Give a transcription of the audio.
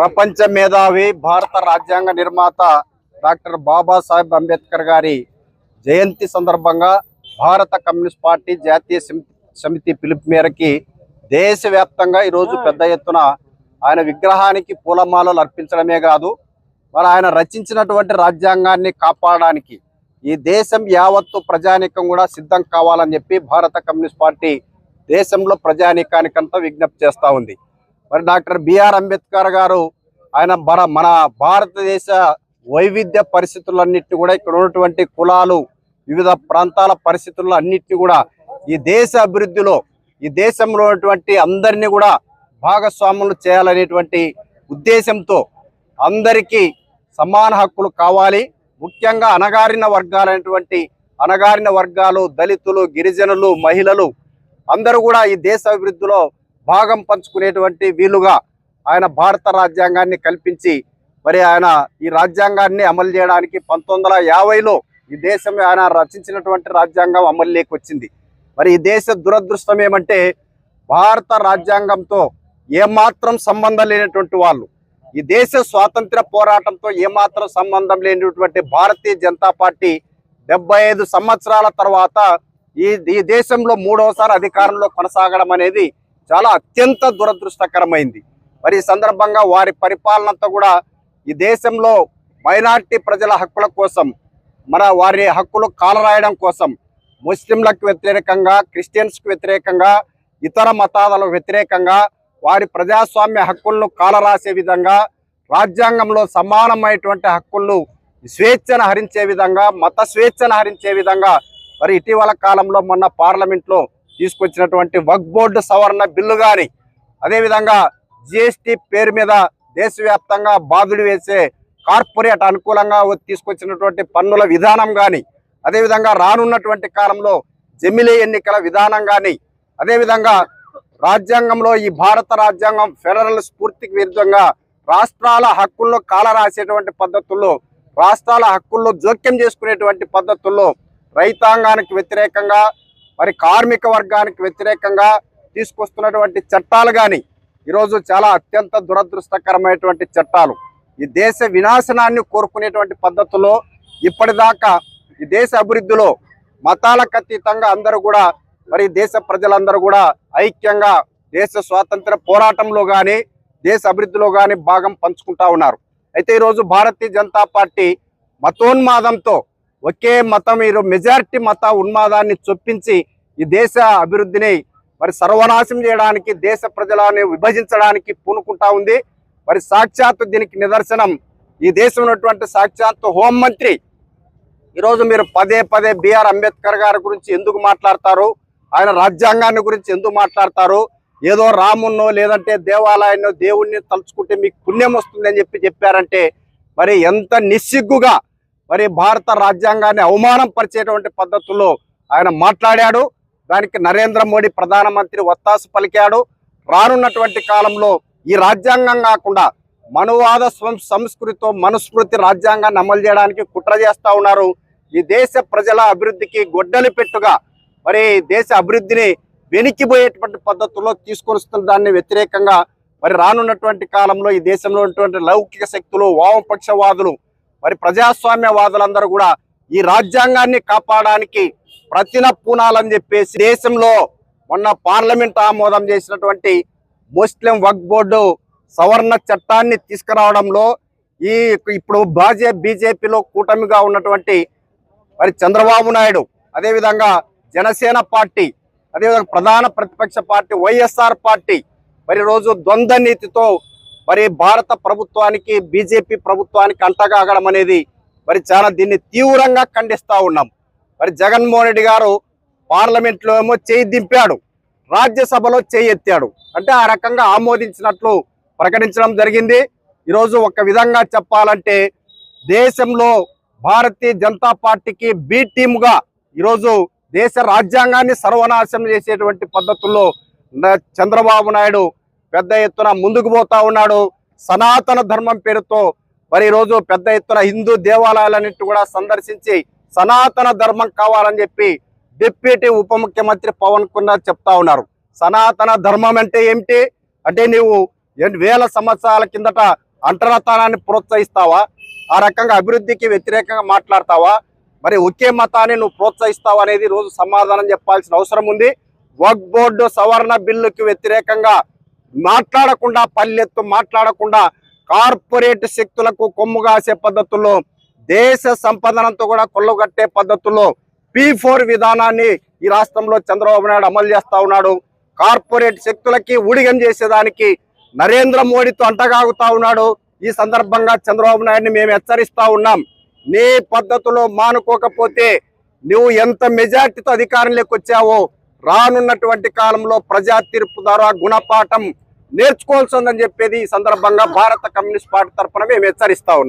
ప్రపంచ మేధావి భారత రాజ్యాంగ నిర్మాత డాక్టర్ బాబాసాహెబ్ అంబేద్కర్ గారి జయంతి సందర్భంగా భారత కమ్యూనిస్ట్ పార్టీ జాతీయ సమి- సమితి పిలుపు మేరకి దేశవ్యాప్తంగా ఈరోజు పెద్ద ఎత్తున ఆయన విగ్రహానికి పూలమాలలు అర్పించడమే కాదు మరి ఆయన రచించినటువంటి రాజ్యాంగాన్ని కాపాడడానికి ఈ దేశం యావత్తు ప్రజానీకం కూడా సిద్ధం కావాలని చెప్పి భారత కమ్యూనిస్ట్ పార్టీ దేశంలో ప్రజానీకానికంతా విజ్ఞప్తి చేస్తూ ఉంది. మరి డాక్టర్ బిఆర్ అంబేద్కర్ గారు ఆయన మన మన భారతదేశ వైవిధ్య పరిస్థితులన్నింటినీ కూడా ఇక్కడ ఉన్నటువంటి కులాలు వివిధ ప్రాంతాల పరిస్థితుల్లో అన్నిటిని కూడా ఈ దేశ అభివృద్ధిలో ఈ దేశంలో ఉన్నటువంటి అందరినీ కూడా భాగస్వాములు చేయాలనేటువంటి ఉద్దేశంతో అందరికీ సమాన హక్కులు కావాలి. ముఖ్యంగా అణగారిన వర్గాలైనటువంటి అణగారిన వర్గాలు దళితులు గిరిజనులు మహిళలు అందరూ కూడా ఈ దేశ అభివృద్ధిలో భాగం పంచుకునేటువంటి వీలుగా ఆయన భారత రాజ్యాంగాన్ని కల్పించి మరి ఆయన ఈ రాజ్యాంగాన్ని అమలు చేయడానికి పంతొమ్మిది యాభైలో ఈ దేశం ఆయన రచించినటువంటి రాజ్యాంగం అమలులోకి వచ్చింది. మరి ఈ దేశ దురదృష్టం ఏమంటే భారత రాజ్యాంగంతో ఏమాత్రం సంబంధం లేనటువంటి వాళ్ళు ఈ దేశ స్వాతంత్ర పోరాటంతో ఏమాత్రం సంబంధం లేనటువంటి భారతీయ జనతా పార్టీ డెబ్బై ఐదు సంవత్సరాల తర్వాత ఈ ఈ దేశంలో మూడవసారి అధికారంలో కొనసాగడం అనేది చాలా అత్యంత దురదృష్టకరమైంది. మరి ఈ సందర్భంగా వారి పరిపాలనతో కూడా ఈ దేశంలో మైనార్టీ ప్రజల హక్కుల కోసం మన వారి హక్కులు కాలరాయడం కోసం ముస్లింలకు వ్యతిరేకంగా క్రిస్టియన్స్కి వ్యతిరేకంగా ఇతర మతాలకు వ్యతిరేకంగా వారి ప్రజాస్వామ్య హక్కులను కాలరాసే విధంగా రాజ్యాంగంలో సమానమైనటువంటి హక్కులను స్వేచ్ఛను హరించే విధంగా మత స్వేచ్ఛను హరించే విధంగా మరి ఇటీవల కాలంలో మొన్న పార్లమెంట్లో తీసుకొచ్చినటువంటి వక్ బోర్డు సవరణ బిల్లు కానీ అదేవిధంగా జిఎస్టి పేరు మీద దేశవ్యాప్తంగా బాధుడు వేసే కార్పొరేట్ అనుకూలంగా తీసుకొచ్చినటువంటి పన్నుల విధానం కానీ అదేవిధంగా రానున్నటువంటి కాలంలో జమిలీ ఎన్నికల విధానం కానీ అదేవిధంగా రాజ్యాంగంలో ఈ భారత రాజ్యాంగం ఫెడరల్ స్ఫూర్తికి విరుద్ధంగా రాష్ట్రాల హక్కుల్లో కాలరాసేటువంటి పద్ధతుల్లో రాష్ట్రాల హక్కుల్లో జోక్యం చేసుకునేటువంటి పద్ధతుల్లో రైతాంగానికి వ్యతిరేకంగా మరి కార్మిక వర్గానికి వ్యతిరేకంగా తీసుకొస్తున్నటువంటి చట్టాలు కానీ ఈరోజు చాలా అత్యంత దురదృష్టకరమైనటువంటి చట్టాలు. ఈ దేశ వినాశనాన్ని కోరుకునేటువంటి పద్ధతుల్లో ఇప్పటిదాకా ఈ దేశ అభివృద్ధిలో మతాలకు అతీతంగా అందరూ కూడా మరి దేశ ప్రజలందరూ కూడా ఐక్యంగా దేశ స్వాతంత్ర పోరాటంలో కానీ దేశ అభివృద్ధిలో కానీ భాగం పంచుకుంటా ఉన్నారు. అయితే ఈరోజు భారతీయ జనతా పార్టీ మతోన్మాదంతో ఒకే మతం మీరు మెజారిటీ మత ఉన్మాదాన్ని చొప్పించి ఈ దేశ అభివృద్ధిని మరి సర్వనాశం చేయడానికి దేశ ప్రజలని విభజించడానికి పూనుకుంటా ఉంది. మరి సాక్షాత్తు దీనికి నిదర్శనం ఈ దేశం ఉన్నటువంటి సాక్షాత్తు హోంమంత్రి ఈరోజు మీరు పదే పదే బిఆర్ అంబేద్కర్ గారి గురించి ఎందుకు మాట్లాడతారు? ఆయన రాజ్యాంగాన్ని గురించి ఎందుకు మాట్లాడతారు? ఏదో రామున్నో లేదంటే దేవాలయాన్నో దేవుణ్ణి తలుచుకుంటే మీకు పుణ్యం వస్తుందని చెప్పి చెప్పారంటే మరి ఎంత నిస్సిగ్గుగా మరి భారత రాజ్యాంగాన్ని అవమానం పరిచేటువంటి పద్ధతుల్లో ఆయన మాట్లాడాడు. దానికి నరేంద్ర మోడీ ప్రధానమంత్రి ఒత్తాసు పలికాడు. రానున్నటువంటి కాలంలో ఈ రాజ్యాంగం కాకుండా మనువాద సంస్కృతితో మనుస్మృతి రాజ్యాంగాన్ని అమలు చేయడానికి కుట్ర చేస్తా ఉన్నారు. ఈ దేశ ప్రజల అభివృద్ధికి గొడ్డలి పెట్టుగా మరి దేశ అభివృద్ధిని వెనికిపోయేటువంటి పద్ధతుల్లో తీసుకొని వస్తున్న దాన్ని వ్యతిరేకంగా మరి రానున్నటువంటి కాలంలో ఈ దేశంలో ఉన్నటువంటి లౌకిక శక్తులు వామపక్షవాదులు మరి ప్రజాస్వామ్యవాదులందరూ కూడా ఈ రాజ్యాంగాన్ని కాపాడడానికి ప్రతిన పూనాలని చెప్పేసి దేశంలో మొన్న పార్లమెంట్ ఆమోదం చేసినటువంటి ముస్లిం వక్ బోర్డు సవరణ చట్టాన్ని తీసుకురావడంలో ఈ ఇప్పుడు బాజే బీజేపీలో కూటమిగా ఉన్నటువంటి మరి చంద్రబాబు నాయుడు అదేవిధంగా జనసేన పార్టీ అదేవిధంగా ప్రధాన ప్రతిపక్ష పార్టీ వైఎస్ఆర్ పార్టీ మరి రోజు ద్వంద్వ నీతితో మరి భారత ప్రభుత్వానికి బీజేపీ ప్రభుత్వానికి అంటగాగడం అనేది మరి చాలా దీన్ని తీవ్రంగా ఖండిస్తూ ఉన్నాం. మరి జగన్మోహన్ రెడ్డి గారు పార్లమెంట్లో ఏమో చేయి దింపాడు రాజ్యసభలో చేయి ఎత్తాడు. అంటే ఆ రకంగా ఆమోదించినట్లు ప్రకటించడం జరిగింది. ఈరోజు ఒక విధంగా చెప్పాలంటే దేశంలో భారతీయ జనతా పార్టీకి బి టీముగా ఈరోజు దేశ రాజ్యాంగాన్ని సర్వనాశనం చేసేటువంటి పద్ధతుల్లో చంద్రబాబు నాయుడు పెద్ద ఎత్తున ముందుకు పోతా ఉన్నాడు. సనాతన ధర్మం పేరుతో మరి ఈరోజు పెద్ద ఎత్తున హిందూ దేవాలయాలన్నింటి కూడా సందర్శించి సనాతన ధర్మం కావాలని చెప్పి డిప్యూటీ ఉప ముఖ్యమంత్రి పవన్ కుమార్ చెప్తా ఉన్నారు. సనాతన ధర్మం అంటే ఏమిటి? అంటే నీవు వేల సంవత్సరాల కిందట అంటరతనాన్ని ప్రోత్సహిస్తావా? ఆ రకంగా అభివృద్ధికి వ్యతిరేకంగా మాట్లాడతావా? మరి ఒకే మతాన్ని నువ్వు ప్రోత్సహిస్తావు అనేది రోజు సమాధానం చెప్పాల్సిన అవసరం ఉంది. వక్ బోర్డు సవరణ బిల్లుకి వ్యతిరేకంగా మాట్లాడకుండా పల్లెత్తు మాట్లాడకుండా కార్పొరేట్ శక్తులకు కొమ్ము కాసే పద్ధతుల్లో దేశ సంపదనంతో కూడా కొల్లగట్టే పద్ధతుల్లో పి ఫోర్ విధానాన్ని ఈ రాష్ట్రంలో చంద్రబాబు నాయుడు అమలు చేస్తా ఉన్నాడు. కార్పొరేట్ శక్తులకి ఊడిగం చేసేదానికి నరేంద్ర మోడీతో అంటగాగుతా ఉన్నాడు. ఈ సందర్భంగా చంద్రబాబు నాయుడిని మేము హెచ్చరిస్తా ఉన్నాం. నీ పద్ధతిలో మానుకోకపోతే నువ్వు ఎంత మెజార్టీతో అధికారంలోకి వచ్చావో రానున్నటువంటి కాలంలో ప్రజా తీర్పు ద్వారా గుణపాఠం నేర్చుకోవాల్సి ఉందని చెప్పేది ఈ సందర్భంగా భారత కమ్యూనిస్ట్ పార్టీ తరఫున మేము హెచ్చరిస్తా ఉన్నాం.